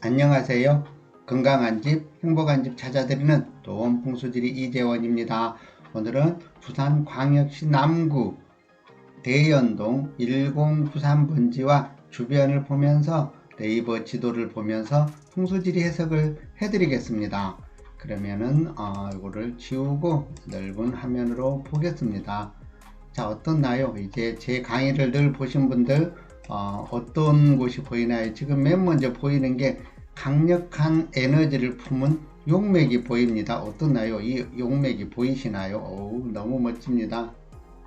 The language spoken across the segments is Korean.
안녕하세요. 건강한 집, 행복한 집 찾아드리는 도움 풍수지리 이재원입니다. 오늘은 부산 광역시 남구 대연동 1093번지와 주변을 보면서 네이버 지도를 보면서 풍수지리 해석을 해드리겠습니다. 그러면은 어, 이거를 지우고 넓은 화면으로 보겠습니다. 자 어떻나요? 이제 제 강의를 늘 보신 분들 어, 어떤 곳이 보이나요? 지금 맨 먼저 보이는 게 강력한 에너지를 품은 용맥이 보입니다. 어떻나요? 이 용맥이 보이시나요? 어우, 너무 멋집니다.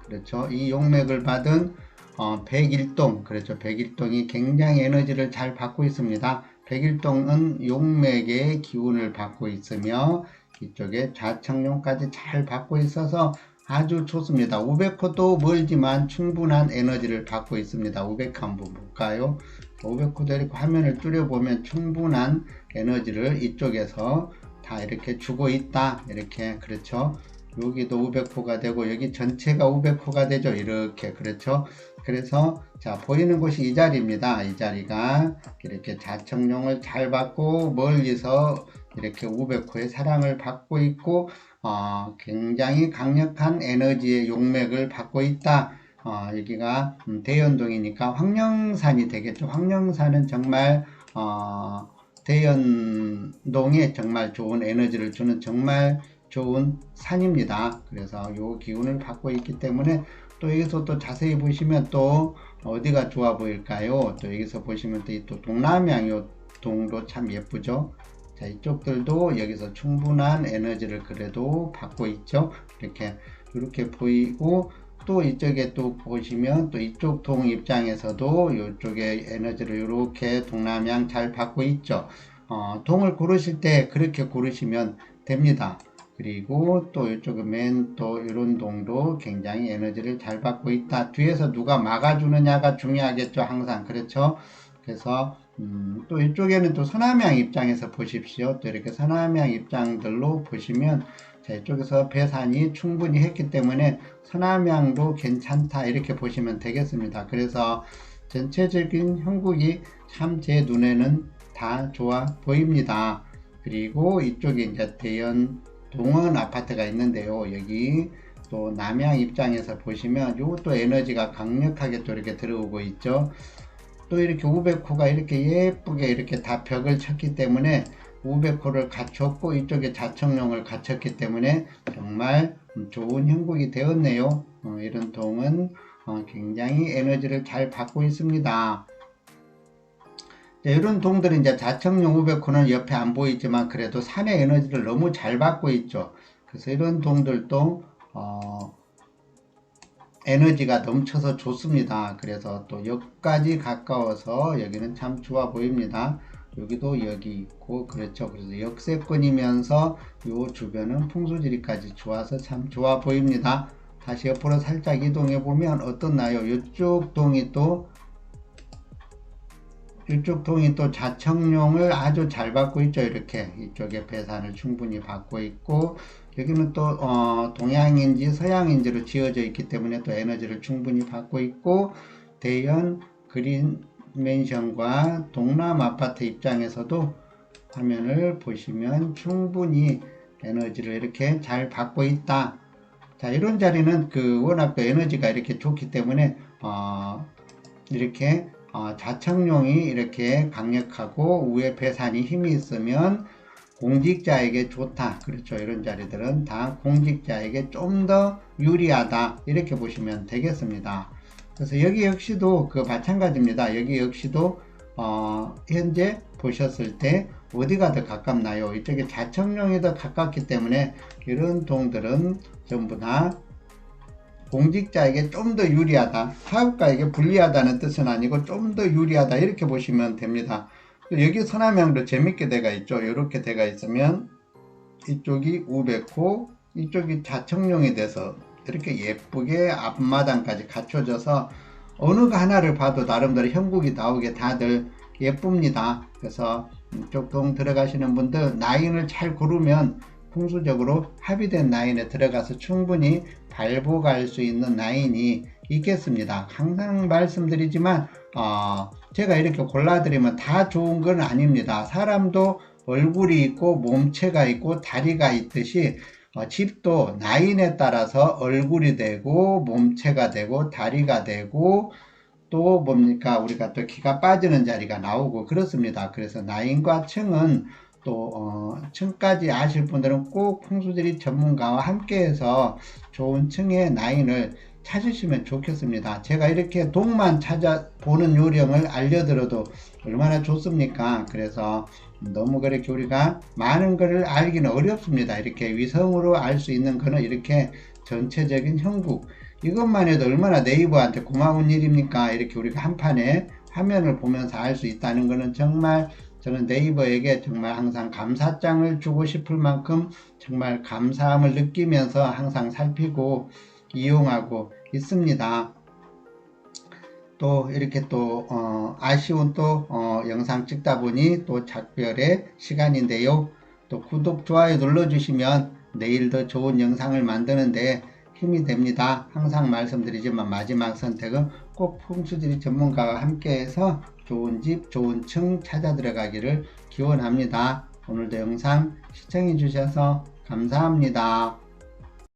그렇죠. 이 용맥을 받은 어, 백일동, 그렇죠. 백일동이 굉장히 에너지를 잘 받고 있습니다. 백일동은 용맥의 기운을 받고 있으며 이쪽에 좌청룡까지 잘 받고 있어서 아주 좋습니다. 500호도 멀지만 충분한 에너지를 받고 있습니다. 500 한번 볼까요? 500호도 이렇게 화면을 줄여보면 충분한 에너지를 이쪽에서 다 이렇게 주고 있다. 이렇게 그렇죠. 여기도 500호가 되고 여기 전체가 500호가 되죠. 이렇게 그렇죠. 그래서 자 보이는 곳이 이 자리입니다. 이 자리가 이렇게 자청룡을 잘 받고 멀리서 이렇게 500호의 사랑을 받고 있고 어, 굉장히 강력한 에너지의 용맥을 받고 있다. 어, 여기가 음, 대연동이니까 황령산이 되겠죠. 황령산은 정말 어, 대연동에 정말 좋은 에너지를 주는 정말 좋은 산입니다. 그래서 요 기운을 받고 있기 때문에 또 여기서 또 자세히 보시면 또 어디가 좋아 보일까요? 또 여기서 보시면 또, 또 동남향 동도 참 예쁘죠. 자, 이쪽들도 여기서 충분한 에너지를 그래도 받고 있죠. 이렇게 이렇게 보이고 또 이쪽에 또 보시면 또 이쪽 동 입장에서도 이쪽에 에너지를 이렇게 동남향 잘 받고 있죠. 어, 동을 고르실 때 그렇게 고르시면 됩니다. 그리고 또 이쪽에 맨또 이런 동도 굉장히 에너지를 잘 받고 있다. 뒤에서 누가 막아주느냐가 중요하겠죠. 항상 그렇죠. 그래서 음, 또 이쪽에는 또 서남향 입장에서 보십시오. 또 이렇게 서남향 입장들로 보시면 자, 이쪽에서 배산이 충분히 했기 때문에 서남향도 괜찮다 이렇게 보시면 되겠습니다. 그래서 전체적인 형국이 참 제 눈에는 다 좋아 보입니다. 그리고 이쪽에 이제 대연 동원 아파트가 있는데요. 여기 또 남양 입장에서 보시면 이것도 에너지가 강력하게 또 이렇게 들어오고 있죠. 또 이렇게 500호가 이렇게 예쁘게 이렇게 다 벽을 쳤기 때문에 500호를 갖췄고 이쪽에 자청룡을 갖췄기 때문에 정말 좋은 형국이 되었네요. 어, 이런 동은 어, 굉장히 에너지를 잘 받고 있습니다. 이런 동들은 이제 자청룡 500호는 옆에 안 보이지만 그래도 산의 에너지를 너무 잘 받고 있죠. 그래서 이런 동들도 어, 에너지가 넘쳐서 좋습니다. 그래서 또 역까지 가까워서 여기는 참 좋아 보입니다. 여기도 여기 있고 그렇죠. 그래서 역세권이면서 요 주변은 풍수지리까지 좋아서 참 좋아 보입니다. 다시 옆으로 살짝 이동해 보면 어떻나요? 이쪽 동이 또 이쪽 동이 또 자청룡을 아주 잘 받고 있죠. 이렇게 이쪽에 배산을 충분히 받고 있고 여기는 또 어, 동양인지 서양인지로 지어져 있기 때문에 또 에너지를 충분히 받고 있고 대연 그린 맨션과 동남 아파트 입장에서도 화면을 보시면 충분히 에너지를 이렇게 잘 받고 있다. 자 이런 자리는 그 워낙 또 에너지가 이렇게 좋기 때문에 어, 이렇게 어, 자청룡이 이렇게 강력하고 위에 배산이 힘이 있으면 공직자에게 좋다. 그렇죠. 이런 자리들은 다 공직자에게 좀 더 유리하다. 이렇게 보시면 되겠습니다. 그래서 여기 역시도 그 마찬가지입니다. 여기 역시도 어, 현재 보셨을 때 어디가 더 가깝나요? 이쪽에 자청룡이 더 가깝기 때문에 이런 동들은 전부 다 공직자에게 좀 더 유리하다. 사업가에게 불리하다는 뜻은 아니고 좀 더 유리하다. 이렇게 보시면 됩니다. 여기 서남향도 재밌게 돼가 있죠. 이렇게 돼가 있으면 이쪽이 우백호, 이쪽이 자청룡이 돼서 이렇게 예쁘게 앞마당까지 갖춰져서 어느 거 하나를 봐도 나름대로 형국이 나오게 다들 예쁩니다. 그래서 동 들어가시는 분들 라인을 잘 고르면 풍수적으로 합의된 라인에 들어가서 충분히 갈수 있는 라인이 있겠습니다. 항상 말씀드리지만 어, 제가 이렇게 골라드리면 다 좋은 건 아닙니다. 사람도 얼굴이 있고 몸체가 있고 다리가 있듯이 어, 집도 나인에 따라서 얼굴이 되고 몸체가 되고 다리가 되고 또 뭡니까 우리가 또 키가 빠지는 자리가 나오고 그렇습니다. 그래서 나인과 층은 또 어, 층까지 아실 분들은 꼭 풍수들이 전문가와 함께해서 좋은 층의 나인을 찾으시면 좋겠습니다. 제가 이렇게 동만 찾아보는 요령을 알려드려도 얼마나 좋습니까? 그래서 너무 그렇게 우리가 많은 것을 알기는 어렵습니다. 이렇게 위성으로 알 수 있는 거는 이렇게 전체적인 형국 이것만 해도 얼마나 네이버한테 고마운 일입니까? 이렇게 우리가 한 판에 화면을 보면서 알 수 있다는 것은 정말 저는 네이버에게 정말 항상 감사장을 주고 싶을 만큼 정말 감사함을 느끼면서 항상 살피고 이용하고 있습니다. 또 이렇게 또 어, 아쉬운 또 어, 영상 찍다 보니 또 작별의 시간인데요. 또 구독 좋아요 눌러주시면 내일 더 좋은 영상을 만드는데 힘이 됩니다. 항상 말씀드리지만 마지막 선택은 꼭 풍수지리 전문가와 함께해서 좋은 집, 좋은 층 찾아 들어가기를 기원합니다. 오늘도 영상 시청해 주셔서 감사합니다.